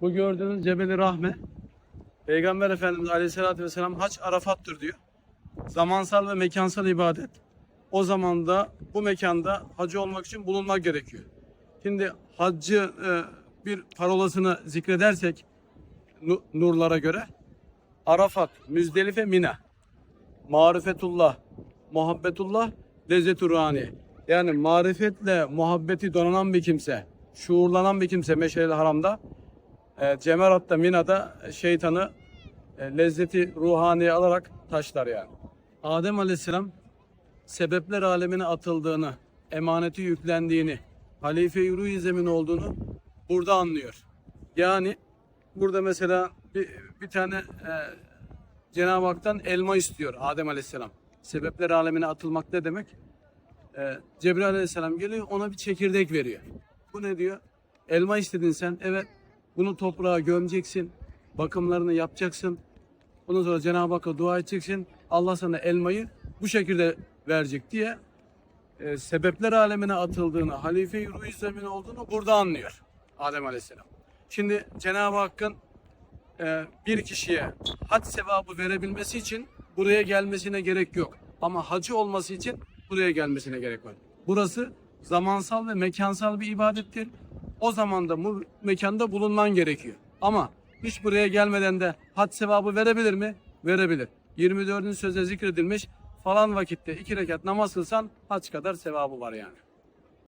Bu gördüğünüz Cebeli Rahme. Peygamber Efendimiz Aleyhisselatü Vesselam haç Arafat'tır diyor. Zamansal ve mekansal ibadet. O zaman da bu mekanda hacı olmak için bulunmak gerekiyor. Şimdi haccı e, bir parolasını zikredersek nu- nurlara göre Arafat, Müzdelife, Mina. Marifetullah, muhabbetullah, ruhani. Yani marifetle muhabbeti donanan bir kimse, şuurlanan bir kimse Meşeril Haram'da, Cemerat'ta, Mina'da şeytanı e, lezzeti ruhani alarak taşlar yani. Adem Aleyhisselam sebepler alemine atıldığını, emaneti yüklendiğini, halife-i ruh zemin olduğunu burada anlıyor. Yani burada mesela bir, bir tane e, Cenab-ı Hak'tan elma istiyor Adem Aleyhisselam. Sebepler alemine atılmak ne demek? Ee, Cebrail Aleyhisselam geliyor ona bir çekirdek veriyor. Bu ne diyor? Elma istedin sen. Evet. Bunu toprağa gömeceksin. Bakımlarını yapacaksın. Ondan sonra Cenab-ı Hakk'a dua edeceksin. Allah sana elmayı bu şekilde verecek diye e, sebepler alemine atıldığını, halife-i ruh İslam'ın olduğunu burada anlıyor Adem Aleyhisselam. Şimdi Cenab-ı Hakk'ın e, bir kişiye hac sevabı verebilmesi için buraya gelmesine gerek yok. Ama hacı olması için buraya gelmesine gerek var. Burası zamansal ve mekansal bir ibadettir. O zaman da bu mekanda bulunman gerekiyor. Ama hiç buraya gelmeden de hac sevabı verebilir mi? Verebilir. 24. sözde zikredilmiş falan vakitte iki rekat namaz kılsan hac kadar sevabı var yani.